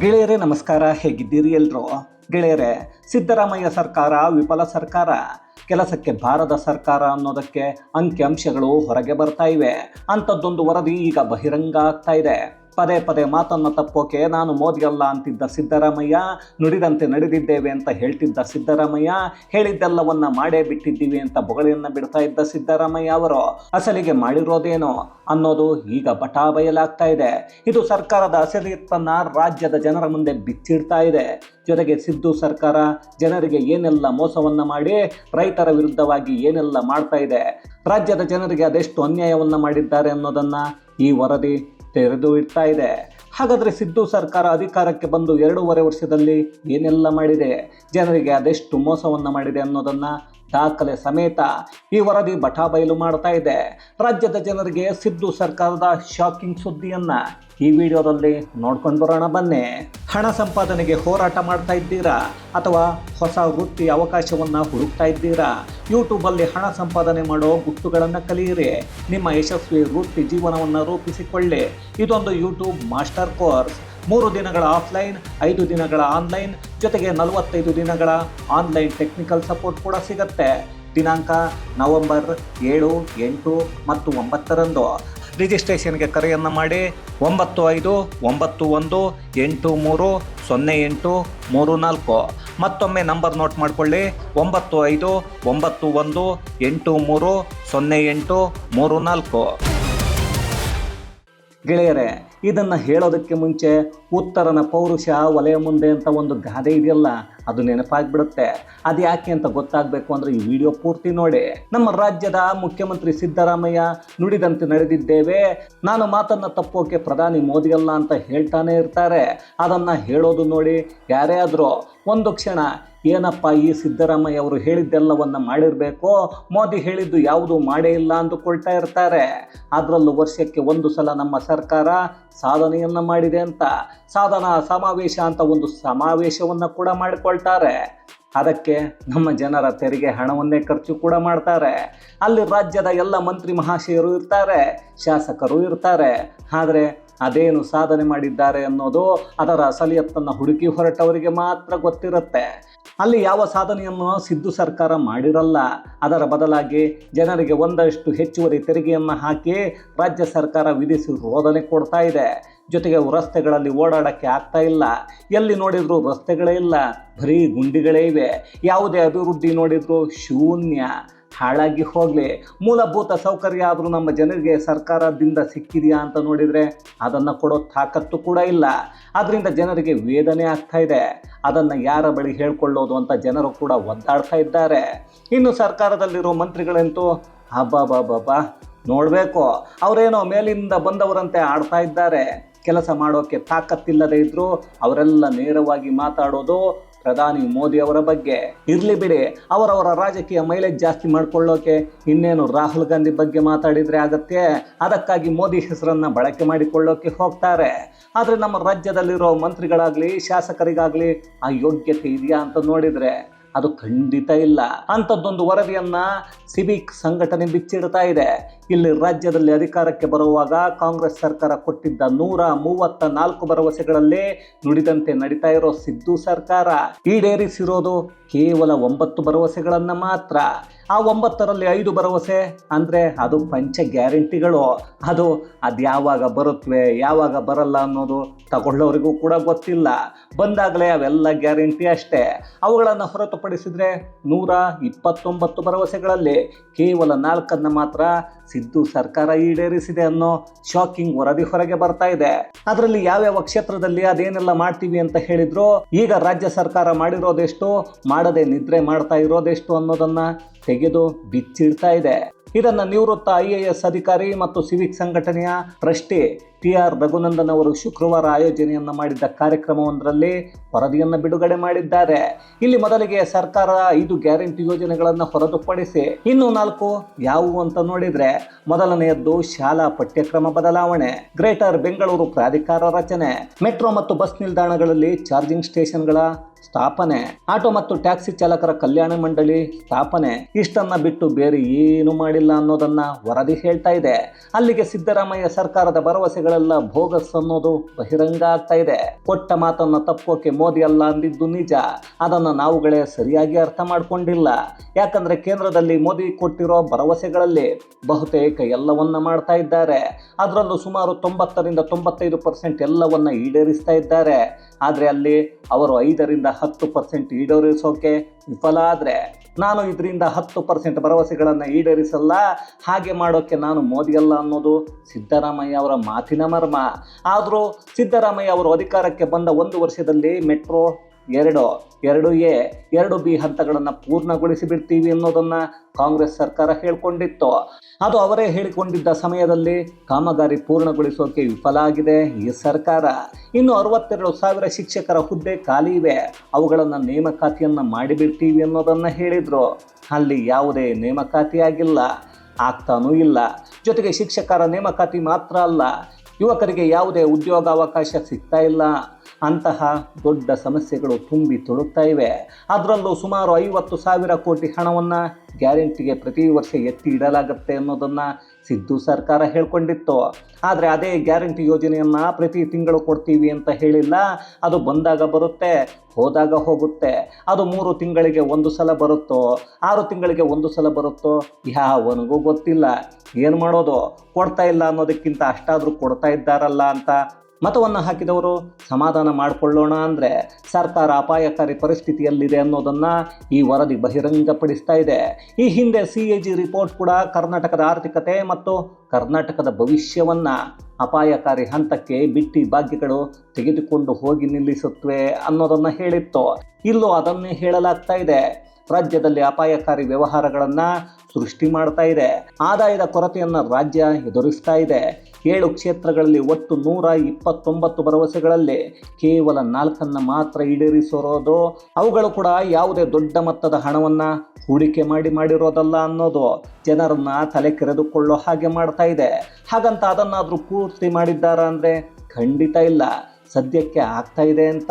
ಗೆಳೆಯರೇ, ನಮಸ್ಕಾರ. ಹೇಗಿದ್ದೀರಿ ಎಲ್ರು? ಗೆಳೆಯರೇ, ಸಿದ್ದರಾಮಯ್ಯ ಸರ್ಕಾರ, ವಿಫಲ ಸರ್ಕಾರ, ಕೆಲಸಕ್ಕೆ ಬಾರದ ಸರ್ಕಾರ ಅನ್ನೋದಕ್ಕೆ ಅಂಕಿಅಂಶಗಳು ಹೊರಗೆ ಬರ್ತಾ ಇವೆ. ಅಂಥದ್ದೊಂದು ವರದಿ ಈಗ ಬಹಿರಂಗ ಆಗ್ತಾ ಇದೆ. ಪದೇ ಪದೇ ಮಾತನ್ನು ತಪ್ಪೋಕೆ ನಾನು ಮೋದಿಯಲ್ಲ ಅಂತಿದ್ದ ಸಿದ್ದರಾಮಯ್ಯ, ನುಡಿದಂತೆ ನಡೆದಿದ್ದೇವೆ ಅಂತ ಹೇಳ್ತಿದ್ದ ಸಿದ್ದರಾಮಯ್ಯ, ಹೇಳಿದ್ದೆಲ್ಲವನ್ನ ಮಾಡೇ ಬಿಟ್ಟಿದ್ದೀವಿ ಅಂತ ಬೊಗಳಿಯನ್ನು ಬಿಡ್ತಾ ಇದ್ದ ಸಿದ್ದರಾಮಯ್ಯ ಅವರು ಅಸಲಿಗೆ ಮಾಡಿರೋದೇನೋ ಅನ್ನೋದು ಈಗ ಬಟಾ ಬಯಲಾಗ್ತಾ ಇದೆ. ಇದು ಸರ್ಕಾರದ ಅಸಲಿಯತ್ತನ್ನ ರಾಜ್ಯದ ಜನರ ಮುಂದೆ ಬಿಚ್ಚಿಡ್ತಾ ಇದೆ. ಜೊತೆಗೆ ಸಿದ್ದು ಸರ್ಕಾರ ಜನರಿಗೆ ಏನೆಲ್ಲ ಮೋಸವನ್ನ ಮಾಡಿ, ರೈತರ ವಿರುದ್ಧವಾಗಿ ಏನೆಲ್ಲ ಮಾಡ್ತಾ ಇದೆ, ರಾಜ್ಯದ ಜನರಿಗೆ ಅದೆಷ್ಟು ಅನ್ಯಾಯವನ್ನ ಮಾಡಿದ್ದಾರೆ ಅನ್ನೋದನ್ನ ಈ ವರದಿ ತೆರೆದು ಇಡ್ತಾ ಇದೆ. ಹಾಗಾದರೆ ಸಿದ್ದು ಸರ್ಕಾರ ಅಧಿಕಾರಕ್ಕೆ ಬಂದು ಎರಡೂವರೆ ವರ್ಷದಲ್ಲಿ ಏನೆಲ್ಲ ಮಾಡಿದೆ? ಜನರಿಗೆ ಅದೆಷ್ಟು ಮೋಸವನ್ನು ಮಾಡಿದೆ ಅನ್ನೋದನ್ನು ದಾಖಲೆ ಸಮೇತ ಈ ವರದಿ ಬಟಾಬಯಲು ಮಾಡ್ತಾ ಇದೆ. ರಾಜ್ಯದ ಜನರಿಗೆ ಸಿದ್ದು ಸರ್ಕಾರದ ಶಾಕಿಂಗ್ ಸುದ್ದಿಯನ್ನ ಈ ವಿಡಿಯೋದಲ್ಲಿ ನೋಡ್ಕೊಂಡು ಬರೋಣ ಬನ್ನಿ. ಹಣ ಸಂಪಾದನೆಗೆ ಹೋರಾಟ ಮಾಡ್ತಾ ಇದ್ದೀರಾ? ಅಥವಾ ಹೊಸ ವೃತ್ತಿ ಅವಕಾಶವನ್ನು ಹುಡುಕ್ತಾ ಇದ್ದೀರಾ? ಯೂಟ್ಯೂಬಲ್ಲಿ ಹಣ ಸಂಪಾದನೆ ಮಾಡೋ ಗುಟ್ಟುಗಳನ್ನು ಕಲಿಯಿರಿ. ನಿಮ್ಮ ಯಶಸ್ವಿ ವೃತ್ತಿ ಜೀವನವನ್ನು ರೂಪಿಸಿಕೊಳ್ಳಿ. ಇದೊಂದು ಯೂಟ್ಯೂಬ್ ಮಾಸ್ಟರ್ ಕೋರ್ಸ್. ಮೂರು ದಿನಗಳ ಆಫ್ಲೈನ್, ಐದು ದಿನಗಳ ಆನ್ಲೈನ್, ಜೊತೆಗೆ ನಲವತ್ತೈದು ದಿನಗಳ ಆನ್ಲೈನ್ ಟೆಕ್ನಿಕಲ್ ಸಪೋರ್ಟ್ ಕೂಡ ಸಿಗುತ್ತೆ. ದಿನಾಂಕ ನವೆಂಬರ್ ಏಳು, ಎಂಟು ಮತ್ತು ಒಂಬತ್ತರಂದು. ರಿಜಿಸ್ಟ್ರೇಷನ್ಗೆ ಕರೆಯನ್ನು ಮಾಡಿ ಒಂಬತ್ತು ಐದು, ಒಂಬತ್ತು ಒಂದು, ಎಂಟು ಮೂರು, ಸೊನ್ನೆ ಎಂಟು, ಮೂರು ನಾಲ್ಕು. ಮತ್ತೊಮ್ಮೆ ನಂಬರ್ ನೋಟ್ ಮಾಡಿಕೊಳ್ಳಿ. ಒಂಬತ್ತು ಐದು, ಒಂಬತ್ತು ಒಂದು, ಎಂಟು ಮೂರು, ಸೊನ್ನೆ ಎಂಟು, ಮೂರು ನಾಲ್ಕು. ಗೆಳೆಯರೇ ಇದನ್ನು ಹೇಳೋದಕ್ಕೆ ಮುಂಚೆ ಉತ್ತರನ ಪೌರುಷ ಒಲೆಯ ಮುಂದೆ ಅಂತ ಒಂದು ಗಾದೆ ಇದೆಯಲ್ಲ, ಅದು ನೆನಪಾಗ್ಬಿಡುತ್ತೆ. ಅದು ಯಾಕೆ ಅಂತ ಗೊತ್ತಾಗಬೇಕು ಅಂದರೆ ಈ ವಿಡಿಯೋ ಪೂರ್ತಿ ನೋಡಿ. ನಮ್ಮ ರಾಜ್ಯದ ಮುಖ್ಯಮಂತ್ರಿ ಸಿದ್ದರಾಮಯ್ಯ ನುಡಿದಂತೆ ನಡೆದಿದ್ದೇವೆ. ನಾನು ಮಾತನ್ನು ತಪ್ಪೋಕೆ ಪ್ರಧಾನಿ ಮೋದಿ ಅಲ್ಲ ಅಂತ ಹೇಳ್ತಾನೆ ಇರ್ತಾರೆ. ಅದನ್ನು ಹೇಳೋದು ನೋಡಿ ಯಾರೇ ಆದರೂ ಒಂದು ಕ್ಷಣ ಏನಪ್ಪ ಈ ಸಿದ್ದರಾಮಯ್ಯ ಅವರು ಹೇಳಿದ್ದೆಲ್ಲವನ್ನು ಮಾಡಿರಬೇಕು? ಮೋದಿ ಹೇಳಿದ್ದು ಯಾವುದು ಮಾಡೇ ಇಲ್ಲ ಅಂದುಕೊಳ್ತಾ ಇರ್ತಾರೆ. ಅದರಲ್ಲೂ ವರ್ಷಕ್ಕೆ ಒಂದು ಸಲ ನಮ್ಮ ಸರ್ಕಾರ ಸಾಧನೆಯನ್ನ ಮಾಡಿದೆ ಅಂತ, ಸಾಧನಾ ಸಮಾವೇಶ ಅಂತ ಒಂದು ಸಮಾವೇಶವನ್ನು ಕೂಡ ಮಾಡಿಕೊಳ್ತಾರೆ. ಅದಕ್ಕೆ ನಮ್ಮ ಜನರ ತೆರಿಗೆ ಹಣವನ್ನೇ ಖರ್ಚು ಕೂಡ ಮಾಡ್ತಾರೆ. ಅಲ್ಲಿ ರಾಜ್ಯದ ಎಲ್ಲ ಮಂತ್ರಿ ಮಹಾಶಯರು ಇರ್ತಾರೆ, ಶಾಸಕರು ಇರ್ತಾರೆ. ಆದರೆ ಅದೇನು ಸಾಧನೆ ಮಾಡಿದ್ದಾರೆ ಅನ್ನೋದು ಅದರ ಅಸಲಿಯತ್ತನ್ನು ಹುಡುಕಿ ಹೊರಟವರಿಗೆ ಮಾತ್ರ ಗೊತ್ತಿರುತ್ತೆ. ಅಲ್ಲಿ ಯಾವ ಸಾಧನೆಯನ್ನು ಸಿದ್ದು ಸರ್ಕಾರ ಮಾಡಿರಲ್ಲ, ಅದರ ಬದಲಾಗಿ ಜನರಿಗೆ ಒಂದಷ್ಟು ಹೆಚ್ಚುವರಿ ತೆರಿಗೆಯನ್ನು ಹಾಕಿ ರಾಜ್ಯ ಸರ್ಕಾರ ವಿಧಿಸಿ ರೋದನೆ ಕೊಡ್ತಾ ಇದೆ. ಜೊತೆಗೆ ರಸ್ತೆಗಳಲ್ಲಿ ಓಡಾಡೋಕ್ಕೆ ಆಗ್ತಾ ಇಲ್ಲ. ಎಲ್ಲಿ ನೋಡಿದರೂ ರಸ್ತೆಗಳೇ ಇಲ್ಲ, ಬರೀ ಗುಂಡಿಗಳೇ ಇವೆ. ಯಾವುದೇ ಅಭಿವೃದ್ಧಿ ನೋಡಿದರೂ ಶೂನ್ಯ. ಹಾಳಾಗಿ ಹೋಗಲಿ. ಮೂಲಭೂತ ಸೌಕರ್ಯ ಆದರೂ ನಮ್ಮ ಜನರಿಗೆ ಸರ್ಕಾರದಿಂದ ಸಿಕ್ಕಿದೆಯಾ ಅಂತ ನೋಡಿದರೆ ಅದನ್ನು ಕೊಡೋ ತಾಕತ್ತು ಕೂಡ ಇಲ್ಲ. ಅದರಿಂದ ಜನರಿಗೆ ವೇದನೆ ಆಗ್ತಾ ಇದೆ. ಅದನ್ನು ಯಾರ ಬಳಿ ಹೇಳ್ಕೊಳ್ಳೋದು ಅಂತ ಜನರು ಕೂಡ ಒದ್ದಾಡ್ತಾ ಇದ್ದಾರೆ. ಇನ್ನು ಸರ್ಕಾರದಲ್ಲಿರೋ ಮಂತ್ರಿಗಳಂತೂ ಬಾ ನೋಡಬೇಕು. ಅವರೇನೋ ಮೇಲಿಂದ ಬಂದವರಂತೆ ಆಡ್ತಾ ಇದ್ದಾರೆ. ಕೆಲಸ ಮಾಡೋಕ್ಕೆ ತಾಕತ್ತಿಲ್ಲದೆ ಇದ್ದರೂ ಅವರೆಲ್ಲ ನೇರವಾಗಿ ಮಾತಾಡೋದು ಪ್ರಧಾನಿ ಮೋದಿ ಅವರ ಬಗ್ಗೆ. ಇರಲಿ ಬಿಡಿ, ಅವರವರ ರಾಜಕೀಯ ಮೈಲೇಜ್ ಜಾಸ್ತಿ ಮಾಡ್ಕೊಳ್ಳೋಕೆ ಇನ್ನೇನು ರಾಹುಲ್ ಗಾಂಧಿ ಬಗ್ಗೆ ಮಾತಾಡಿದರೆ ಆಗತ್ತೆ? ಅದಕ್ಕಾಗಿ ಮೋದಿ ಹೆಸರನ್ನು ಬಳಕೆ ಮಾಡಿಕೊಳ್ಳೋಕೆ ಹೋಗ್ತಾರೆ. ಆದರೆ ನಮ್ಮ ರಾಜ್ಯದಲ್ಲಿರೋ ಮಂತ್ರಿಗಳಾಗಲಿ, ಶಾಸಕರಿಗಾಗಲಿ ಆ ಯೋಗ್ಯತೆ ಇದೆಯಾ ಅಂತ ನೋಡಿದರೆ? ಅದು ಖಂಡಿತ ಇಲ್ಲ. ಅಂಥದ್ದೊಂದು ವರದಿಯನ್ನ ಸಿವಿಕ್ ಸಂಘಟನೆ ಬಿಚ್ಚಿಡ್ತಾ ಇದೆ. ಇಲ್ಲಿ ರಾಜ್ಯದಲ್ಲಿ ಅಧಿಕಾರಕ್ಕೆ ಬರುವಾಗ ಕಾಂಗ್ರೆಸ್ ಸರ್ಕಾರ ಕೊಟ್ಟಿದ್ದ ನೂರ ಮೂವತ್ತ ನಾಲ್ಕು ಭರವಸೆಗಳಲ್ಲಿ ನುಡಿದಂತೆ ನಡೀತಾ ಇರೋ ಸಿದ್ದು ಸರ್ಕಾರ ಈಡೇರಿಸಿರೋದು ಕೇವಲ ಒಂಬತ್ತು ಭರವಸೆಗಳನ್ನು ಮಾತ್ರ. ಆ ಒಂಬತ್ತರಲ್ಲಿ ಐದು ಭರವಸೆ ಅಂದರೆ ಅದು ಪಂಚ ಗ್ಯಾರಂಟಿಗಳು. ಅದು ಅದು ಯಾವಾಗ ಬರುತ್ತವೆ ಯಾವಾಗ ಬರಲ್ಲ ಅನ್ನೋದು ತಗೊಳ್ಳೋರಿಗೂ ಕೂಡ ಗೊತ್ತಿಲ್ಲ. ಬಂದಾಗಲೇ ಅವೆಲ್ಲ ಗ್ಯಾರಂಟಿ ಅಷ್ಟೇ. ಅವುಗಳನ್ನು ಹೊರತುಪಡಿಸಿದರೆ ನೂರ ಇಪ್ಪತ್ತೊಂಬತ್ತು ಭರವಸೆಗಳಲ್ಲಿ ಕೇವಲ ನಾಲ್ಕನ್ನು ಮಾತ್ರ ಸಿದ್ದು ಸರ್ಕಾರ ಈಡೇರಿಸಿದೆ ಅನ್ನೋ ಶಾಕಿಂಗ್ ವರದಿ ಹೊರಗೆ ಬರ್ತಾ ಇದೆ. ಅದರಲ್ಲಿ ಯಾವ್ಯಾವ ಕ್ಷೇತ್ರದಲ್ಲಿ ಅದೇನೆಲ್ಲ ಮಾಡ್ತೀವಿ ಅಂತ ಹೇಳಿದ್ರು, ಈಗ ರಾಜ್ಯ ಸರ್ಕಾರ ಮಾಡಿರೋದೆಷ್ಟು, ಮಾಡದೆ ನಿದ್ರೆ ಮಾಡ್ತಾ ಇರೋದೆಷ್ಟು ಅನ್ನೋದನ್ನ ತೆಗೆದು ಬಿಚ್ಚಿಡ್ತಾ ಇದೆ. ಇದನ್ನ ನಿವೃತ್ತ ಐ ಎ ಎಸ್ ಅಧಿಕಾರಿ ಮತ್ತು ಸಿವಿಕ್ ಸಂಘಟನೆಯ ಟ್ರಸ್ಟಿ ಟಿ ಆರ್ ರಘುನಂದನ್ ಅವರು ಶುಕ್ರವಾರ ಆಯೋಜನೆಯನ್ನ ಮಾಡಿದ್ದ ಕಾರ್ಯಕ್ರಮವೊಂದರಲ್ಲಿ ವರದಿಯನ್ನು ಬಿಡುಗಡೆ ಮಾಡಿದ್ದಾರೆ. ಇಲ್ಲಿ ಮೊದಲಿಗೆ ಸರ್ಕಾರ ಐದು ಗ್ಯಾರಂಟಿ ಯೋಜನೆಗಳನ್ನು ಹೊರತುಪಡಿಸಿ ಇನ್ನು ನಾಲ್ಕು ಯಾವುವು ಅಂತ ನೋಡಿದರೆ ಮೊದಲನೆಯದ್ದು ಶಾಲಾ ಪಠ್ಯಕ್ರಮ ಬದಲಾವಣೆ, ಗ್ರೇಟರ್ ಬೆಂಗಳೂರು ಪ್ರಾಧಿಕಾರ ರಚನೆ, ಮೆಟ್ರೋ ಮತ್ತು ಬಸ್ ನಿಲ್ದಾಣಗಳಲ್ಲಿ ಚಾರ್ಜಿಂಗ್ ಸ್ಟೇಷನ್ಗಳ ಸ್ಥಾಪನೆ. ಆಟೋ ಮತ್ತು ಟ್ಯಾಕ್ಸಿ ಚಾಲಕರ ಕಲ್ಯಾಣ ಮಂಡಳಿ ಸ್ಥಾಪನೆ. ಇಷ್ಟನ್ನ ಬಿಟ್ಟು ಬೇರೆ ಏನು ಮಾಡಿಲ್ಲ ಅನ್ನೋದನ್ನ ವರದಿ ಹೇಳ್ತಾ ಇದೆ. ಅಲ್ಲಿಗೆ ಸಿದ್ದರಾಮಯ್ಯ ಸರ್ಕಾರದ ಭರವಸೆಗಳೆಲ್ಲ ಬೋಗಸ್ ಅನ್ನೋದು ಬಹಿರಂಗ ಆಗ್ತಾ ಇದೆ. ಕೊಟ್ಟ ಮಾತನ್ನ ತಪ್ಪೋಕೆ ಮೋದಿ ಅಲ್ಲ ಅಂದಿದ್ದು ನಿಜ. ಅದನ್ನ ನಾವುಗಳೇ ಸರಿಯಾಗಿ ಅರ್ಥ ಮಾಡ್ಕೊಂಡಿಲ್ಲ. ಯಾಕಂದ್ರೆ ಕೇಂದ್ರದಲ್ಲಿ ಮೋದಿ ಕೊಟ್ಟಿರೋ ಭರವಸೆಗಳಲ್ಲಿ ಬಹುತೇಕ ಎಲ್ಲವನ್ನ ಮಾಡ್ತಾ ಇದ್ದಾರೆ. ಅದರಲ್ಲೂ ಸುಮಾರು ತೊಂಬತ್ತರಿಂದ ತೊಂಬತ್ತೈದು ಪರ್ಸೆಂಟ್ ಎಲ್ಲವನ್ನ ಈಡೇರಿಸ್ತಾ ಇದ್ದಾರೆ. ಆದರೆ ಅಲ್ಲಿ ಅವರು ಐದರಿಂದ ಹತ್ತು ಪರ್ಸೆಂಟ್ ಈಡೇರಿಸೋಕೆ ವಿಫಲ ಆದರೆ ನಾನು ಇದರಿಂದ ಹತ್ತು ಪರ್ಸೆಂಟ್ ಭರವಸೆಗಳನ್ನು ಈಡೇರಿಸಲ್ಲ. ಹಾಗೆ ಮಾಡೋಕ್ಕೆ ನಾನು ಮೋದಿಯಲ್ಲ ಅನ್ನೋದು ಸಿದ್ದರಾಮಯ್ಯ ಅವರ ಮಾತಿನ ಮರ್ಮ. ಆದರೂ ಸಿದ್ದರಾಮಯ್ಯ ಅವರು ಅಧಿಕಾರಕ್ಕೆ ಬಂದ ಒಂದು ವರ್ಷದಲ್ಲಿ ಮೆಟ್ರೋ ಎರಡು ಎರಡು ಎ, ಎರಡು ಬಿ ಹಂತಗಳನ್ನು ಪೂರ್ಣಗೊಳಿಸಿ ಬಿಡ್ತೀವಿ ಅನ್ನೋದನ್ನ ಕಾಂಗ್ರೆಸ್ ಸರ್ಕಾರ ಹೇಳಿಕೊಂಡಿತ್ತು. ಅದು ಅವರೇ ಹೇಳಿಕೊಂಡಿದ್ದ ಸಮಯದಲ್ಲಿ ಕಾಮಗಾರಿ ಪೂರ್ಣಗೊಳಿಸೋಕೆ ವಿಫಲ ಆಗಿದೆ ಈ ಸರ್ಕಾರ. ಇನ್ನು ಅರವತ್ತೆರಡು ಸಾವಿರ ಶಿಕ್ಷಕರ ಹುದ್ದೆ ಖಾಲಿ ಇವೆ. ಅವುಗಳನ್ನು ನೇಮಕಾತಿಯನ್ನು ಮಾಡಿಬಿಡ್ತೀವಿ ಅನ್ನೋದನ್ನು ಹೇಳಿದರು. ಅಲ್ಲಿ ಯಾವುದೇ ನೇಮಕಾತಿಯಾಗಿಲ್ಲ ಆಗ್ತಾನೂ ಇಲ್ಲ. ಜೊತೆಗೆ ಶಿಕ್ಷಕರ ನೇಮಕಾತಿ ಮಾತ್ರ ಅಲ್ಲ, ಯುವಕರಿಗೆ ಯಾವುದೇ ಉದ್ಯೋಗಾವಕಾಶ ಸಿಗ್ತಾ ಇಲ್ಲ. ಅಂತಹ ದೊಡ್ಡ ಸಮಸ್ಯೆಗಳು ತುಂಬಿ ತುಳುಕ್ತಾ ಇವೆ. ಅದರಲ್ಲೂ ಸುಮಾರು ಐವತ್ತು ಸಾವಿರ ಕೋಟಿ ಹಣವನ್ನು ಗ್ಯಾರಂಟಿಗೆ ಪ್ರತಿ ವರ್ಷ ಎತ್ತಿ ಇಡಲಾಗುತ್ತೆ ಅನ್ನೋದನ್ನು ಸಿದ್ದು ಸರ್ಕಾರ ಹೇಳ್ಕೊಂಡಿತ್ತು. ಆದರೆ ಅದೇ ಗ್ಯಾರಂಟಿ ಯೋಜನೆಯನ್ನು ಪ್ರತಿ ತಿಂಗಳು ಕೊಡ್ತೀವಿ ಅಂತ ಹೇಳಿಲ್ಲ. ಅದು ಬಂದಾಗ ಬರುತ್ತೆ, ಹೋದಾಗ ಹೋಗುತ್ತೆ. ಅದು ಮೂರು ತಿಂಗಳಿಗೆ ಒಂದು ಸಲ ಬರುತ್ತೋ, ಆರು ತಿಂಗಳಿಗೆ ಒಂದು ಸಲ ಬರುತ್ತೋ, ಯಾವನಿಗೂ ಗೊತ್ತಿಲ್ಲ. ಏನು ಮಾಡೋದು? ಕೊಡ್ತಾ ಇಲ್ಲ ಅನ್ನೋದಕ್ಕಿಂತ ಅಷ್ಟಾದರೂ ಕೊಡ್ತಾ ಇದ್ದಾರಲ್ಲ ಅಂತ ಮತವನ್ನು ಹಾಕಿದವರು ಸಮಾಧಾನ ಮಾಡಿಕೊಳ್ಳೋಣ ಅಂದರೆ ಸರ್ಕಾರ ಅಪಾಯಕಾರಿ ಪರಿಸ್ಥಿತಿಯಲ್ಲಿದೆ ಅನ್ನೋದನ್ನು ಈ ವರದಿ ಬಹಿರಂಗಪಡಿಸ್ತಾ ಇದೆ. ಈ ಹಿಂದೆ ಸಿ ಎ ರಿಪೋರ್ಟ್ ಕೂಡ ಕರ್ನಾಟಕದ ಆರ್ಥಿಕತೆ ಮತ್ತು ಕರ್ನಾಟಕದ ಭವಿಷ್ಯವನ್ನು ಅಪಾಯಕಾರಿ ಹಂತಕ್ಕೆ ಬಿಟ್ಟಿ ಭಾಗ್ಯಗಳು ತೆಗೆದುಕೊಂಡು ಹೋಗಿ ನಿಲ್ಲಿಸುತ್ತವೆ ಅನ್ನೋದನ್ನು ಹೇಳಿತ್ತು. ಇಲ್ಲೂ ಅದನ್ನೇ ಹೇಳಲಾಗ್ತಾ ಇದೆ. ರಾಜ್ಯದಲ್ಲಿ ಅಪಾಯಕಾರಿ ವ್ಯವಹಾರಗಳನ್ನು ಸೃಷ್ಟಿ ಮಾಡ್ತಾ ಇದೆ. ಆದಾಯದ ಕೊರತೆಯನ್ನು ರಾಜ್ಯ ಎದುರಿಸ್ತಾ ಇದೆ. ಏಳು ಕ್ಷೇತ್ರಗಳಲ್ಲಿ ಒಟ್ಟು ನೂರ ಇಪ್ಪತ್ತೊಂಬತ್ತು ಭರವಸೆಗಳಲ್ಲಿ ಕೇವಲ ನಾಲ್ಕನ್ನು ಮಾತ್ರ ಈಡೇರಿಸಿರೋದು. ಅವುಗಳು ಕೂಡ ಯಾವುದೇ ದೊಡ್ಡ ಮೊತ್ತದ ಹಣವನ್ನು ಹೂಡಿಕೆ ಮಾಡಿ ಮಾಡಿರೋದಲ್ಲ ಅನ್ನೋದು ಜನರನ್ನ ತಲೆ ಕೆರೆದುಕೊಳ್ಳೋ ಹಾಗೆ ಮಾಡ್ತಾ ಇದೆ. ಹಾಗಂತ ಅದನ್ನಾದರೂ ಪೂರ್ತಿ ಮಾಡಿದ್ದಾರಾ ಅಂದರೆ ಖಂಡಿತ ಇಲ್ಲ. ಸದ್ಯಕ್ಕೆ ಆಗ್ತಾ ಇದೆ ಅಂತ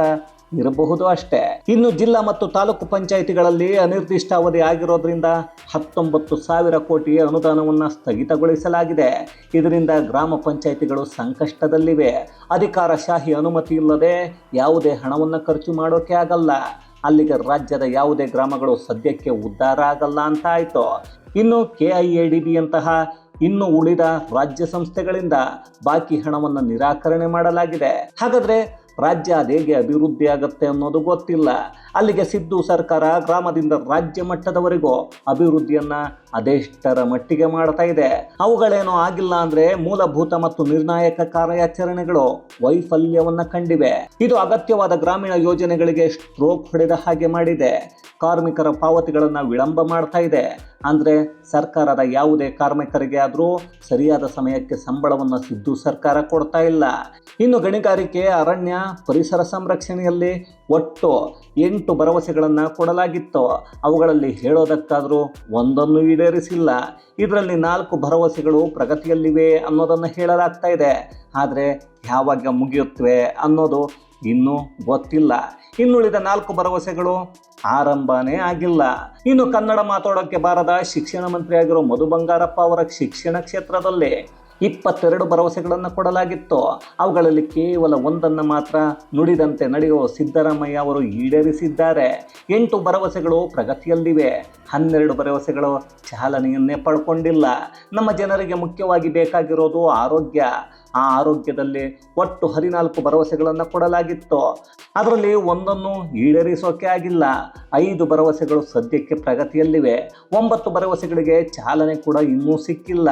ಇರಬಹುದು ಅಷ್ಟೇ. ಇನ್ನು ಜಿಲ್ಲಾ ಮತ್ತು ತಾಲೂಕು ಪಂಚಾಯಿತಿಗಳಲ್ಲಿ ಅನಿರ್ದಿಷ್ಟ ಅವಧಿ ಆಗಿರೋದ್ರಿಂದ ಹತ್ತೊಂಬತ್ತು ಸಾವಿರ ಕೋಟಿ ಅನುದಾನವನ್ನು ಸ್ಥಗಿತಗೊಳಿಸಲಾಗಿದೆ. ಇದರಿಂದ ಗ್ರಾಮ ಪಂಚಾಯಿತಿಗಳು ಸಂಕಷ್ಟದಲ್ಲಿವೆ. ಅಧಿಕಾರಶಾಹಿ ಅನುಮತಿ ಇಲ್ಲದೆ ಯಾವುದೇ ಹಣವನ್ನು ಖರ್ಚು ಮಾಡೋಕೆ ಆಗಲ್ಲ. ಅಲ್ಲಿಗೆ ರಾಜ್ಯದ ಯಾವುದೇ ಗ್ರಾಮಗಳು ಸದ್ಯಕ್ಕೆ ಉದ್ಧಾರ ಆಗಲ್ಲ ಅಂತ ಆಯಿತು ಇನ್ನು ಕೆ ಐ ಎ ಡಿ ಬಿಯಂತಹ ಇನ್ನು ಉಳಿದ ರಾಜ್ಯ ಸಂಸ್ಥೆಗಳಿಂದ ಬಾಕಿ ಹಣವನ್ನು ನಿರಾಕರಣೆ ಮಾಡಲಾಗಿದೆ. ಹಾಗಾದರೆ ರಾಜ್ಯ ಹೇಗೆ ಅಭಿವೃದ್ಧಿ ಆಗುತ್ತೆ ಅನ್ನೋದು ಗೊತ್ತಿಲ್ಲ. ಅಲ್ಲಿಗೆ ಸಿದ್ದು ಸರ್ಕಾರ ಗ್ರಾಮದಿಂದ ರಾಜ್ಯ ಮಟ್ಟದವರೆಗೂ ಅಭಿವೃದ್ಧಿಯನ್ನ ಅದೆಷ್ಟರ ಮಟ್ಟಿಗೆ ಮಾಡ್ತಾ ಇದೆ. ಅವುಗಳೇನೋ ಆಗಿಲ್ಲ ಅಂದ್ರೆ ಮೂಲಭೂತ ಮತ್ತು ನಿರ್ಣಾಯಕ ಕಾರ್ಯಾಚರಣೆಗಳು ವೈಫಲ್ಯವನ್ನ ಕಂಡಿವೆ. ಇದು ಅಗತ್ಯವಾದ ಗ್ರಾಮೀಣ ಯೋಜನೆಗಳಿಗೆ ಸ್ಟ್ರೋಕ್ ಹೊಡೆದ ಹಾಗೆ ಮಾಡಿದೆ. ಕಾರ್ಮಿಕರ ಪಾವತಿಗಳನ್ನು ವಿಳಂಬ ಮಾಡ್ತಾ ಇದೆ. ಅಂದರೆ ಸರ್ಕಾರದ ಯಾವುದೇ ಕಾರ್ಮಿಕರಿಗೆ ಆದರೂ ಸರಿಯಾದ ಸಮಯಕ್ಕೆ ಸಂಬಳವನ್ನು ಸಿದ್ದು ಸರ್ಕಾರ ಕೊಡ್ತಾ ಇಲ್ಲ. ಇನ್ನು ಗಣಿಗಾರಿಕೆ, ಅರಣ್ಯ, ಪರಿಸರ ಸಂರಕ್ಷಣೆಯಲ್ಲಿ ಒಟ್ಟು ಎಂಟು ಭರವಸೆಗಳನ್ನು ಕೊಡಲಾಗಿತ್ತು ಅವುಗಳಲ್ಲಿ ಹೇಳೋದಕ್ಕಾದರೂ ಒಂದನ್ನು ಈಡೇರಿಸಿಲ್ಲ. ಇದರಲ್ಲಿ ನಾಲ್ಕು ಭರವಸೆಗಳು ಪ್ರಗತಿಯಲ್ಲಿವೆ ಅನ್ನೋದನ್ನು ಹೇಳಲಾಗ್ತಾ ಇದೆ. ಆದರೆ ಯಾವಾಗ ಮುಗಿಯುತ್ತವೆ ಅನ್ನೋದು ಇನ್ನೂ ಗೊತ್ತಿಲ್ಲ. ಇನ್ನುಳಿದ ನಾಲ್ಕು ಭರವಸೆಗಳು ಆರಂಭನೇ ಆಗಿಲ್ಲ. ಇನ್ನು ಕನ್ನಡ ಮಾತಾಡೋಕ್ಕೆ ಬಾರದ ಶಿಕ್ಷಣ ಮಂತ್ರಿಯಾಗಿರೋ ಮಧು ಬಂಗಾರಪ್ಪ ಅವರ ಶಿಕ್ಷಣ ಕ್ಷೇತ್ರದಲ್ಲಿ ಇಪ್ಪತ್ತೆರಡು ಭರವಸೆಗಳನ್ನು ಕೊಡಲಾಗಿತ್ತು. ಅವುಗಳಲ್ಲಿ ಕೇವಲ ಒಂದನ್ನು ಮಾತ್ರ ನುಡಿದಂತೆ ನಡೆಯುವ ಸಿದ್ದರಾಮಯ್ಯ ಅವರು ಈಡೇರಿಸಿದ್ದಾರೆ. ಎಂಟು ಭರವಸೆಗಳು ಪ್ರಗತಿಯಲ್ಲಿವೆ. ಹನ್ನೆರಡು ಭರವಸೆಗಳು ಚಾಲನೆಯನ್ನೇ ಪಡ್ಕೊಂಡಿಲ್ಲ. ನಮ್ಮ ಜನರಿಗೆ ಮುಖ್ಯವಾಗಿ ಬೇಕಾಗಿರೋದು ಆರೋಗ್ಯ. ಆ ಆರೋಗ್ಯದಲ್ಲಿ ಒಟ್ಟು ಹದಿನಾಲ್ಕು ಭರವಸೆಗಳನ್ನು ಕೊಡಲಾಗಿತ್ತು. ಅದರಲ್ಲಿ ಒಂದನ್ನು ಈಡೇರಿಸೋಕೆ ಆಗಿಲ್ಲ. ಐದು ಭರವಸೆಗಳು ಸದ್ಯಕ್ಕೆ ಪ್ರಗತಿಯಲ್ಲಿವೆ. ಒಂಬತ್ತು ಭರವಸೆಗಳಿಗೆ ಚಾಲನೆ ಕೂಡ ಇನ್ನೂ ಸಿಕ್ಕಿಲ್ಲ.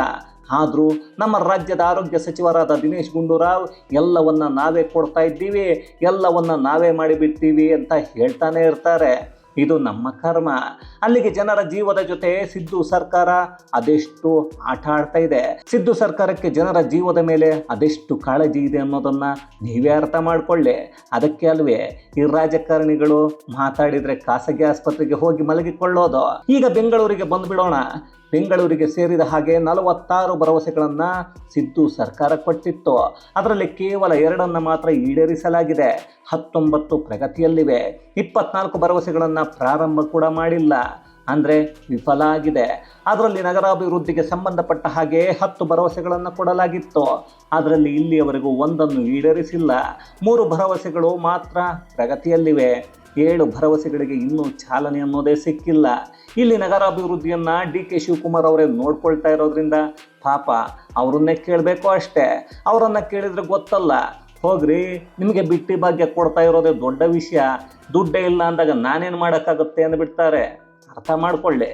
ಆದರೂ ನಮ್ಮ ರಾಜ್ಯದ ಆರೋಗ್ಯ ಸಚಿವರಾದ ದಿನೇಶ್ ಗುಂಡೂರಾವ್, ಎಲ್ಲವನ್ನ ನಾವೇ ಕೊಡ್ತಾ ಇದ್ದೀವಿ, ಎಲ್ಲವನ್ನ ನಾವೇ ಮಾಡಿಬಿಡ್ತೀವಿ ಅಂತ ಹೇಳ್ತಾನೆ ಇರ್ತಾರೆ. ಇದು ನಮ್ಮ ಕರ್ಮ. ಅಲ್ಲಿಗೆ ಜನರ ಜೀವದ ಜೊತೆ ಸಿದ್ದು ಸರ್ಕಾರ ಅದೆಷ್ಟು ಆಟ ಆಡ್ತಾ ಇದೆ? ಸಿದ್ದು ಸರ್ಕಾರಕ್ಕೆ ಜನರ ಜೀವದ ಮೇಲೆ ಅದೆಷ್ಟು ಕಾಳಜಿ ಇದೆ ಅನ್ನೋದನ್ನ ನೀವೇ ಅರ್ಥ ಮಾಡಿಕೊಳ್ಳಿ. ಅದಕ್ಕೆ ಅಲ್ವೇ ಈ ರಾಜಕಾರಣಿಗಳು ಮಾತಾಡಿದ್ರೆ ಖಾಸಗಿ ಆಸ್ಪತ್ರೆಗೆ ಹೋಗಿ ಮಲಗಿಕೊಳ್ಳೋದು. ಈಗ ಬೆಂಗಳೂರಿಗೆ ಬಂದ್ಬಿಡೋಣ. ಬೆಂಗಳೂರಿಗೆ ಸೇರಿದ ಹಾಗೆ ನಲವತ್ತಾರು ಭರವಸೆಗಳನ್ನು ಸಿದ್ದು ಸರ್ಕಾರ ಕೊಟ್ಟಿತ್ತು. ಅದರಲ್ಲಿ ಕೇವಲ ಎರಡನ್ನು ಮಾತ್ರ ಈಡೇರಿಸಲಾಗಿದೆ. ಹತ್ತೊಂಬತ್ತು ಪ್ರಗತಿಯಲ್ಲಿವೆ. ಇಪ್ಪತ್ನಾಲ್ಕು ಭರವಸೆಗಳನ್ನು ಪ್ರಾರಂಭ ಕೂಡ ಮಾಡಿಲ್ಲ. ಅಂದರೆ ವಿಫಲ ಆಗಿದೆ. ಅದರಲ್ಲಿ ನಗರಾಭಿವೃದ್ಧಿಗೆ ಸಂಬಂಧಪಟ್ಟ ಹಾಗೆ ಹತ್ತು ಭರವಸೆಗಳನ್ನು ಕೊಡಲಾಗಿತ್ತು. ಅದರಲ್ಲಿ ಇಲ್ಲಿಯವರೆಗೂ ಒಂದನ್ನು ಈಡೇರಿಸಿಲ್ಲ. ಮೂರು ಭರವಸೆಗಳು ಮಾತ್ರ ಪ್ರಗತಿಯಲ್ಲಿವೆ. ಏಳು ಭರವಸೆಗಳಿಗೆ ಇನ್ನೂ ಚಾಲನೆ ಅನ್ನೋದೇ ಸಿಕ್ಕಿಲ್ಲ. ಇಲ್ಲಿ ನಗರಾಭಿವೃದ್ಧಿಯನ್ನು ಡಿ ಕೆ ಶಿವಕುಮಾರ್ ಅವರೇ ನೋಡ್ಕೊಳ್ತಾ ಇರೋದ್ರಿಂದ ಪಾಪ ಅವರನ್ನೇ ಕೇಳಬೇಕು ಅಷ್ಟೇ. ಅವರನ್ನು ಕೇಳಿದರೆ ಗೊತ್ತಲ್ಲ. ಹೋಗ್ರಿ, ನಿಮಗೆ ಬಿಟ್ಟಿ ಭಾಗ್ಯ ಕೊಡ್ತಾ ಇರೋದೇ ದೊಡ್ಡ ವಿಷಯ. ದುಡ್ಡೇ ಇಲ್ಲ ಅಂದಾಗ ನಾನೇನು ಮಾಡೋಕ್ಕಾಗುತ್ತೆ ಅಂದ್ಬಿಡ್ತಾರೆ. ಅರ್ಥ ಮಾಡಿಕೊಳ್ಳಿ.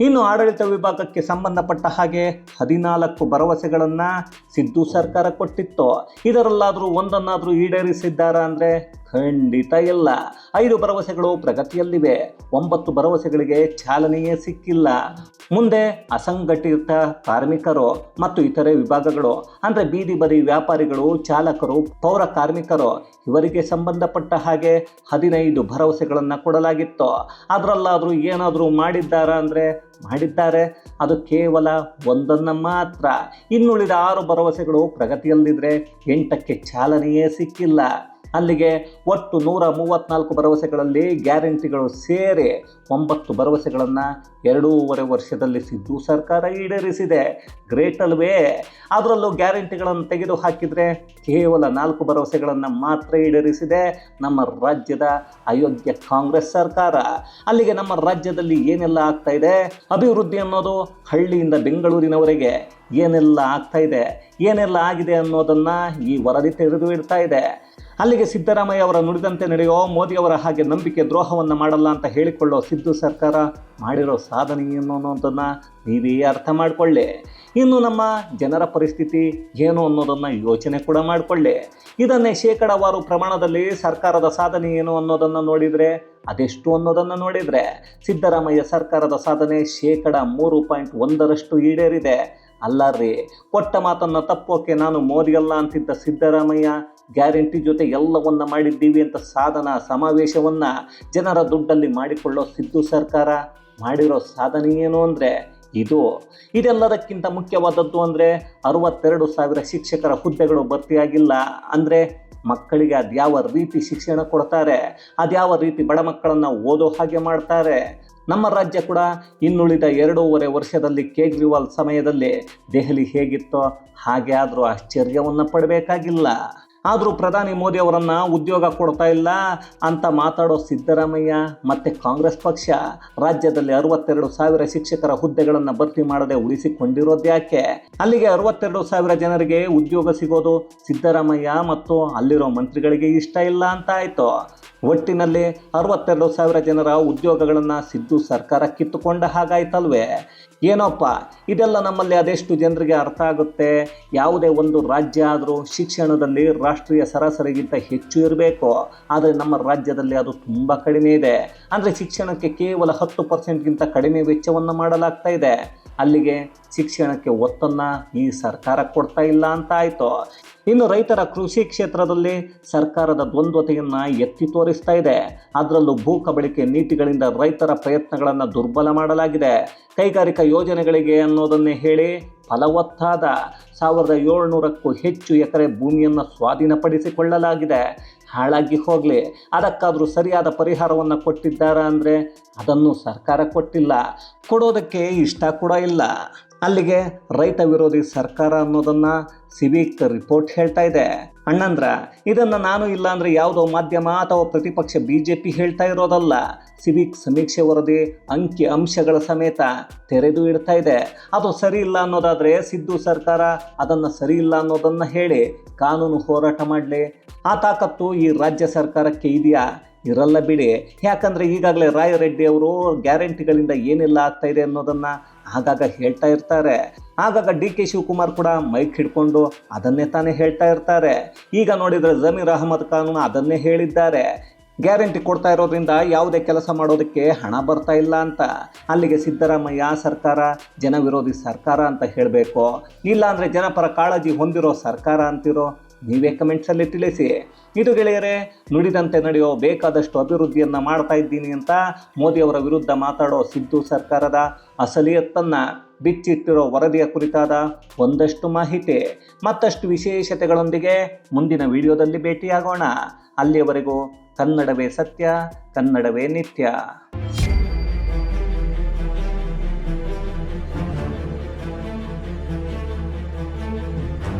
ಇನ್ನು ಆಡಳಿತ ವಿಭಾಗಕ್ಕೆ ಸಂಬಂಧಪಟ್ಟ ಹಾಗೆ ಹದಿನಾಲ್ಕು ಭರವಸೆಗಳನ್ನು ಸಿದ್ದು ಸರ್ಕಾರ ಕೊಟ್ಟಿತ್ತು. ಇದರಲ್ಲಾದರೂ ಒಂದನ್ನಾದರೂ ಈಡೇರಿಸಿದ್ದಾರಾ ಅಂದರೆ ಖಂಡಿತ ಇಲ್ಲ. ಐದು ಭರವಸೆಗಳು ಪ್ರಗತಿಯಲ್ಲಿವೆ. ಒಂಬತ್ತು ಭರವಸೆಗಳಿಗೆ ಚಾಲನೆಯೇ ಸಿಕ್ಕಿಲ್ಲ. ಮುಂದೆ ಅಸಂಘಟಿತ ಕಾರ್ಮಿಕರು ಮತ್ತು ಇತರೆ ವಿಭಾಗಗಳು, ಅಂದರೆ ಬೀದಿ ಬದಿ ವ್ಯಾಪಾರಿಗಳು, ಚಾಲಕರು, ಪೌರ ಕಾರ್ಮಿಕರು, ಇವರಿಗೆ ಸಂಬಂಧಪಟ್ಟ ಹಾಗೆ ಹದಿನೈದು ಭರವಸೆಗಳನ್ನು ಕೊಡಲಾಗಿತ್ತು. ಅದರಲ್ಲಾದರೂ ಏನಾದರೂ ಮಾಡಿದ್ದಾರಾ ಅಂದರೆ, ಮಾಡಿದ್ದಾರೆ. ಅದು ಕೇವಲ ಒಂದನ್ನು ಮಾತ್ರ. ಇನ್ನುಳಿದ ಆರು ಭರವಸೆಗಳು ಪ್ರಗತಿಯಲ್ಲಿದ್ದರೆ ಎಂಟಕ್ಕೆ ಚಾಲನೆಯೇ ಸಿಕ್ಕಿಲ್ಲ. ಅಲ್ಲಿಗೆ ಒಟ್ಟು ನೂರ ಮೂವತ್ತ್ನಾಲ್ಕು ಭರವಸೆಗಳಲ್ಲಿ ಗ್ಯಾರಂಟಿಗಳು ಸೇರಿ ಒಂಬತ್ತು ಭರವಸೆಗಳನ್ನು ಎರಡೂವರೆ ವರ್ಷದಲ್ಲಿ ಸಿದ್ದು ಸರ್ಕಾರ ಈಡೇರಿಸಿದೆ. ಗ್ರೇಟ್ ಅಲ್ವೇ? ಅದರಲ್ಲೂ ಗ್ಯಾರಂಟಿಗಳನ್ನು ತೆಗೆದು ಹಾಕಿದರೆ ಕೇವಲ ನಾಲ್ಕು ಭರವಸೆಗಳನ್ನು ಮಾತ್ರ ಈಡೇರಿಸಿದೆ ನಮ್ಮ ರಾಜ್ಯದ ಅಯೋಗ್ಯ ಕಾಂಗ್ರೆಸ್ ಸರ್ಕಾರ. ಅಲ್ಲಿಗೆ ನಮ್ಮ ರಾಜ್ಯದಲ್ಲಿ ಏನೆಲ್ಲ ಆಗ್ತಾ ಇದೆ? ಅಭಿವೃದ್ಧಿ ಅನ್ನೋದು ಹಳ್ಳಿಯಿಂದ ಬೆಂಗಳೂರಿನವರೆಗೆ ಏನೆಲ್ಲ ಆಗ್ತಾ ಇದೆ? ಏನೆಲ್ಲ ಆಗಿದೆ ಅನ್ನೋದನ್ನು ಈ ವರದಿ ತೆರೆದು ಇಡ್ತಾ ಇದೆ. ಅಲ್ಲಿಗೆ ಸಿದ್ದರಾಮಯ್ಯ ಅವರ ನುಡಿದಂತೆ ನಡೆಯೋ ಮೋದಿಯವರ ಹಾಗೆ ನಂಬಿಕೆ ದ್ರೋಹವನ್ನು ಮಾಡಲ್ಲ ಅಂತ ಹೇಳಿಕೊಳ್ಳೋ ಸಿದ್ದು ಸರ್ಕಾರ ಮಾಡಿರೋ ಸಾಧನೆ ಏನು ಅನ್ನೋದನ್ನು ನೀವೇ ಅರ್ಥ ಮಾಡಿಕೊಳ್ಳಿ. ಇನ್ನು ನಮ್ಮ ಜನರ ಪರಿಸ್ಥಿತಿ ಏನು ಅನ್ನೋದನ್ನು ಯೋಚನೆ ಕೂಡ ಮಾಡಿಕೊಳ್ಳಿ. ಇದನ್ನೇ ಶೇಕಡಾವಾರು ಪ್ರಮಾಣದಲ್ಲಿ ಸರ್ಕಾರದ ಸಾಧನೆ ಏನು ಅನ್ನೋದನ್ನು ನೋಡಿದರೆ, ಅದೆಷ್ಟು ಅನ್ನೋದನ್ನು ನೋಡಿದರೆ, ಸಿದ್ದರಾಮಯ್ಯ ಸರ್ಕಾರದ ಸಾಧನೆ ಶೇಕಡ ಮೂರು ಪಾಯಿಂಟ್ ಒಂದರಷ್ಟು ಈಡೇರಿದೆ. ಅಲ್ಲ ರೀ. ಕೊಟ್ಟ ಮಾತನ್ನು ತಪ್ಪೋಕೆ ನಾನು ಮೋದಿಯಲ್ಲ ಅಂತಿದ್ದ ಸಿದ್ದರಾಮಯ್ಯ ಗ್ಯಾರಂಟಿ ಜೊತೆ ಎಲ್ಲವನ್ನ ಮಾಡಿದ್ದೀವಿ ಅಂತ ಸಾಧನ ಸಮಾವೇಶವನ್ನು ಜನರ ದುಡ್ಡಲ್ಲಿ ಮಾಡಿಕೊಳ್ಳೋ ಸಿದ್ದು ಸರ್ಕಾರ ಮಾಡಿರೋ ಸಾಧನೆ ಏನು ಅಂದರೆ ಇದು. ಇದೆಲ್ಲದಕ್ಕಿಂತ ಮುಖ್ಯವಾದದ್ದು ಅಂದರೆ ಅರವತ್ತೆರಡು ಸಾವಿರ ಶಿಕ್ಷಕರ ಹುದ್ದೆಗಳು ಭರ್ತಿಯಾಗಿಲ್ಲ ಅಂದರೆ ಮಕ್ಕಳಿಗೆ ಅದ್ಯಾವ ರೀತಿ ಶಿಕ್ಷಣ ಕೊಡ್ತಾರೆ, ಅದ್ಯಾವ ರೀತಿ ಬಡ ಮಕ್ಕಳನ್ನು ಓದೋ ಹಾಗೆ ಮಾಡ್ತಾರೆ ನಮ್ಮ ರಾಜ್ಯ ಕೂಡ ಇನ್ನುಳಿದ ಎರಡೂವರೆ ವರ್ಷದಲ್ಲಿ ಕೇಜ್ರಿವಾಲ್ ಸಮಯದಲ್ಲಿ ದೆಹಲಿ ಹೇಗಿತ್ತೋ ಹಾಗೆ ಆದರೂ ಆಶ್ಚರ್ಯವನ್ನು ಪಡಬೇಕಾಗಿಲ್ಲ. ಆದರೂ ಪ್ರಧಾನಿ ಮೋದಿ ಅವರನ್ನು ಉದ್ಯೋಗ ಕೊಡ್ತಾ ಇಲ್ಲ ಅಂತ ಮಾತಾಡೋ ಸಿದ್ದರಾಮಯ್ಯ, ಮತ್ತು ಕಾಂಗ್ರೆಸ್ ಪಕ್ಷ ರಾಜ್ಯದಲ್ಲಿ ಅರವತ್ತೆರಡು ಸಾವಿರ ಶಿಕ್ಷಕರ ಹುದ್ದೆಗಳನ್ನು ಭರ್ತಿ ಮಾಡದೆ ಉಳಿಸಿಕೊಂಡಿರೋದು ಯಾಕೆ? ಅಲ್ಲಿಗೆ ಅರವತ್ತೆರಡು ಸಾವಿರ ಜನರಿಗೆ ಉದ್ಯೋಗ ಸಿಗೋದು ಸಿದ್ದರಾಮಯ್ಯ ಮತ್ತು ಅಲ್ಲಿರೋ ಮಂತ್ರಿಗಳಿಗೆ ಇಷ್ಟ ಇಲ್ಲ ಅಂತ ಆಯಿತು. ಒಟ್ಟಿನಲ್ಲಿ ಅರವತ್ತೆರಡು ಸಾವಿರ ಜನರ ಉದ್ಯೋಗಗಳನ್ನು ಸಿದ್ದು ಸರ್ಕಾರ ಕಿತ್ತುಕೊಂಡ ಹಾಗಾಯ್ತಲ್ವೇ? ಏನೋಪ್ಪ, ಇದೆಲ್ಲ ನಮ್ಮಲ್ಲಿ ಅದೆಷ್ಟು ಜನರಿಗೆ ಅರ್ಥ ಆಗುತ್ತೆ? ಯಾವುದೇ ಒಂದು ರಾಜ್ಯ ಆದರೂ ಶಿಕ್ಷಣದಲ್ಲಿ ರಾಷ್ಟ್ರೀಯ ಸರಾಸರಿಗಿಂತ ಹೆಚ್ಚು ಇರಬೇಕು. ಆದರೆ ನಮ್ಮ ರಾಜ್ಯದಲ್ಲಿ ಅದು ತುಂಬ ಕಡಿಮೆ ಇದೆ. ಅಂದರೆ ಶಿಕ್ಷಣಕ್ಕೆ ಕೇವಲ ಹತ್ತು ಪರ್ಸೆಂಟ್ಗಿಂತ ಕಡಿಮೆ ವೆಚ್ಚವನ್ನು ಮಾಡಲಾಗ್ತಾ ಇದೆ. ಅಲ್ಲಿಗೆ ಶಿಕ್ಷಣಕ್ಕೆ ಒತ್ತನ್ನು ಈ ಸರ್ಕಾರ ಕೊಡ್ತಾ ಇಲ್ಲ ಅಂತ ಆಯಿತು. ಇನ್ನು ರೈತರ ಕೃಷಿ ಕ್ಷೇತ್ರದಲ್ಲಿ ಸರ್ಕಾರದ ದ್ವಂದ್ವತೆಯನ್ನು ಎತ್ತಿ ತೋರಿಸ್ತಾ ಇದೆ. ಅದರಲ್ಲೂ ಭೂ ಕಬಳಿಕೆ ನೀತಿಗಳಿಂದ ರೈತರ ಪ್ರಯತ್ನಗಳನ್ನು ದುರ್ಬಲ ಮಾಡಲಾಗಿದೆ. ಕೈಗಾರಿಕಾ ಯೋಜನೆಗಳಿಗೆ ಅನ್ನೋದನ್ನೇ ಹೇಳಿ ಫಲವತ್ತಾದ ಸಾವಿರದ ಏಳ್ನೂರಕ್ಕೂ ಹೆಚ್ಚು ಎಕರೆ ಭೂಮಿಯನ್ನು ಸ್ವಾಧೀನಪಡಿಸಿಕೊಳ್ಳಲಾಗಿದೆ. ಹಾಳಾಗಿ ಹೋಗಲಿ. ಅದಕ್ಕಾದರೂ ಸರಿಯಾದ ಪರಿಹಾರವನ್ನು ಕೊಟ್ಟಿದ್ದಾರಾ ಅಂದರೆ ಅದನ್ನು ಸರ್ಕಾರ ಕೊಟ್ಟಿಲ್ಲ. ಕೊಡೋದಕ್ಕೆ ಇಷ್ಟ ಕೂಡ ಇಲ್ಲ. ಅಲ್ಲಿಗೆ ರೈತ ವಿರೋಧಿ ಸರ್ಕಾರ ಅನ್ನೋದನ್ನು ಸಿವಿಕ್ ರಿಪೋರ್ಟ್ ಹೇಳ್ತಾ ಇದೆ. ಅಣ್ಣಂದ್ರ, ಇದನ್ನು ನಾನು ಇಲ್ಲ ಅಂದ್ರೆ ಯಾವುದೋ ಮಾಧ್ಯಮ ಅಥವಾ ಪ್ರತಿಪಕ್ಷ ಬಿ ಜೆ ಪಿ ಹೇಳ್ತಾ ಇರೋದಲ್ಲ. ಸಿವಿಕ್ ಸಮೀಕ್ಷೆ ವರದಿ, ಅಂಕಿ ಅಂಶಗಳ ಸಮೇತ ತೆರೆದು ಇಡ್ತಾ ಇದೆ. ಅದು ಸರಿ ಇಲ್ಲ ಅನ್ನೋದಾದರೆ ಸಿದ್ದು ಸರ್ಕಾರ ಅದನ್ನು ಸರಿ ಇಲ್ಲ ಅನ್ನೋದನ್ನು ಹೇಳಿ ಕಾನೂನು ಹೋರಾಟ ಮಾಡಲಿ. ಆ ತಾಕತ್ತು ಈ ರಾಜ್ಯ ಸರ್ಕಾರಕ್ಕೆ ಇದೆಯಾ? ಇರಲ್ಲ ಬಿಡಿ. ಯಾಕಂದರೆ ಈಗಾಗಲೇ ರಾಯರೆಡ್ಡಿ ಅವರು ಗ್ಯಾರಂಟಿಗಳಿಂದ ಏನೆಲ್ಲ ಆಗ್ತಾ ಇದೆ ಅನ್ನೋದನ್ನು ಆಗಾಗ ಹೇಳ್ತಾ ಇರ್ತಾರೆ. ಆಗಾಗ ಡಿ ಕೆ ಶಿವಕುಮಾರ್ ಕೂಡ ಮೈಕ್ ಹಿಡ್ಕೊಂಡು ಅದನ್ನೇ ತಾನೇ ಹೇಳ್ತಾ ಇರ್ತಾರೆ. ಈಗ ನೋಡಿದರೆ ಜಮೀರ್ ಅಹಮದ್ ಖಾನ್ ಅದನ್ನೇ ಹೇಳಿದ್ದಾರೆ. ಗ್ಯಾರಂಟಿ ಕೊಡ್ತಾ ಇರೋದ್ರಿಂದ ಯಾವುದೇ ಕೆಲಸ ಮಾಡೋದಕ್ಕೆ ಹಣ ಬರ್ತಾ ಇಲ್ಲ ಅಂತ. ಅಲ್ಲಿಗೆ ಸಿದ್ದರಾಮಯ್ಯ ಸರ್ಕಾರ ಜನವಿರೋಧಿ ಸರ್ಕಾರ ಅಂತ ಹೇಳಬೇಕು. ಇಲ್ಲಾಂದರೆ ಜನಪರ ಕಾಳಜಿ ಹೊಂದಿರೋ ಸರ್ಕಾರ ಅಂತಿರೋ ನೀವೇ ಕಮೆಂಟ್ಸಲ್ಲಿ ತಿಳಿಸಿ. ಇದು ಗೆಳೆಯರೇ, ನುಡಿದಂತೆ ನಡೆಯೋ ಬೇಕಾದಷ್ಟು ಅಭಿವೃದ್ಧಿಯನ್ನು ಮಾಡ್ತಾ ಇದ್ದೀನಿ ಅಂತ ಮೋದಿಯವರ ವಿರುದ್ಧ ಮಾತಾಡೋ ಸಿದ್ದು ಸರ್ಕಾರದ ಅಸಲಿಯತ್ತನ್ನು ಬಿಚ್ಚಿಟ್ಟಿರೋ ವರದಿಯ ಕುರಿತಾದ ಒಂದಷ್ಟು ಮಾಹಿತಿ. ಮತ್ತಷ್ಟು ವಿಶೇಷತೆಗಳೊಂದಿಗೆ ಮುಂದಿನ ವಿಡಿಯೋದಲ್ಲಿ ಭೇಟಿಯಾಗೋಣ. ಅಲ್ಲಿಯವರೆಗೂ ಕನ್ನಡವೇ ಸತ್ಯ, ಕನ್ನಡವೇ ನಿತ್ಯ.